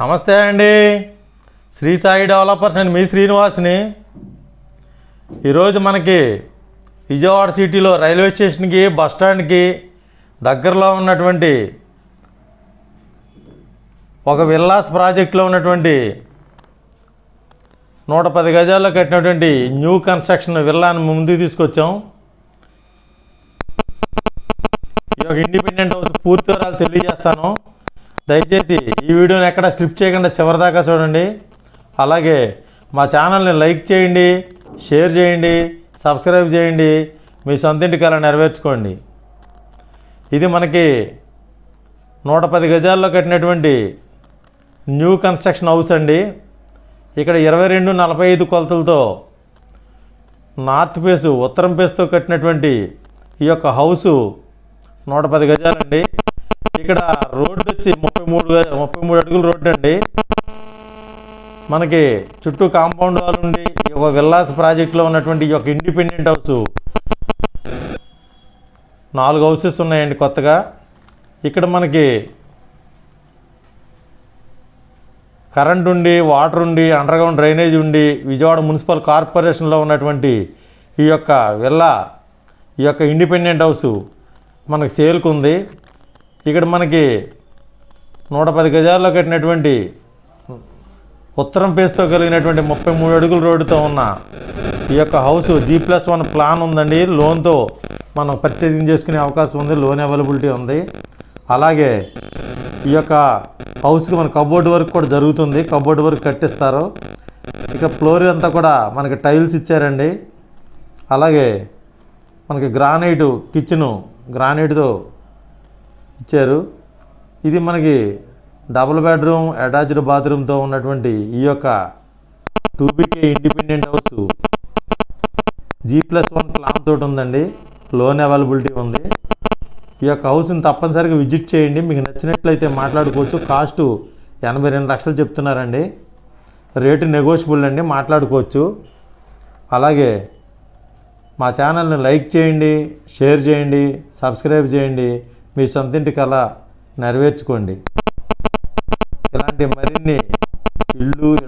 నమస్తే అండి. Shri Sai developers and మీ శ్రీనివాస్ని. ఈరోజు మనకి విజయవాడ సిటీలో రైల్వే స్టేషన్కి బస్ స్టాండ్కి దగ్గరలో ఉన్నటువంటి ఒక విల్లాస్ ప్రాజెక్ట్లో ఉన్నటువంటి నూట పది గజాల్లో కట్టినటువంటి న్యూ కన్స్ట్రక్షన్ విల్లాను ముందుకు తీసుకొచ్చాం. ఈ యొక్క ఇండిపెండెంట్ హౌస్ పూర్తి వివరాలు తెలియజేస్తాను. దయచేసి ఈ వీడియోని ఎక్కడ స్లిప్ చేయకుండా చివరిదాకా చూడండి. అలాగే మా ఛానల్ని లైక్ చేయండి షేర్ చేయండి సబ్స్క్రైబ్ చేయండి మీ సొంతింటి కళ నెరవేర్చుకోండి. ఇది మనకి నూట పది గజాల్లో కట్టినటువంటి న్యూ కన్స్ట్రక్షన్ హౌస్ అండి. ఇక్కడ ఇరవై రెండు నలభై ఐదు కొలతలతో నార్త్ ఫేసు ఉత్తరం ఫేస్తో కట్టినటువంటి ఈ యొక్క హౌసు నూట పది గజాలండి. ఇక్కడ రోడ్డు వచ్చి ముప్పై మూడు ముప్పై మూడు అడుగుల రోడ్డు అండి. మనకి చుట్టూ కాంపౌండ్ వాల్ ఉండి ఈ ఒక విల్లాస్ ప్రాజెక్ట్లో ఉన్నటువంటి ఈ యొక్క ఇండిపెండెంట్ హౌస్. నాలుగు హౌసెస్ ఉన్నాయండి కొత్తగా. ఇక్కడ మనకి కరెంట్ ఉండి వాటర్ ఉండి అండర్గ్రౌండ్ డ్రైనేజ్ ఉండి విజయవాడ మున్సిపల్ కార్పొరేషన్లో ఉన్నటువంటి ఈ యొక్క విల్లా ఈ యొక్క ఇండిపెండెంట్ హౌస్ మనకి సేల్కు ఉంది. ఇక్కడ మనకి నూట పది గజాల్లో కట్టినటువంటి ఉత్తరం పేస్తో కలిగినటువంటి ముప్పై మూడు అడుగుల రోడ్డుతో ఉన్న ఈ యొక్క house G plus one plan ఉందండి. లోన్తో మనం పర్చేసింగ్ చేసుకునే అవకాశం ఉంది. లోన్ అవైలబిలిటీ ఉంది. అలాగే ఈ యొక్క హౌస్కి మన కబోర్డ్ వర్క్ కూడా జరుగుతుంది. కబోర్డ్ వర్క్ కట్టిస్తారు. ఇక ఫ్లోర్ అంతా కూడా మనకి టైల్స్ ఇచ్చారండి. అలాగే మనకి గ్రానైట్ కిచెను గ్రానైట్తో ఇచ్చారు. ఇది మనకి డబుల్ బెడ్రూమ్ అటాచ్డ్ బాత్రూమ్తో ఉన్నటువంటి ఈ యొక్క two BK independent house G plus one plan తోటి ఉందండి. లోన్ అవైలబిలిటీ ఉంది. ఈ యొక్క హౌస్ని తప్పనిసరిగా విజిట్ చేయండి. మీకు నచ్చినట్లయితే మాట్లాడుకోవచ్చు. కాస్ట్ ఎనభై రెండు లక్షలు చెప్తున్నారండి. రేటు నెగోషియబుల్ అండి. మాట్లాడుకోవచ్చు. అలాగే మా ఛానల్ని లైక్ చేయండి షేర్ చేయండి సబ్స్క్రైబ్ చేయండి. మీ సొంతింటి కళ నెరవేర్చుకోండి. ఇలాంటి మరిన్ని ఇళ్ళు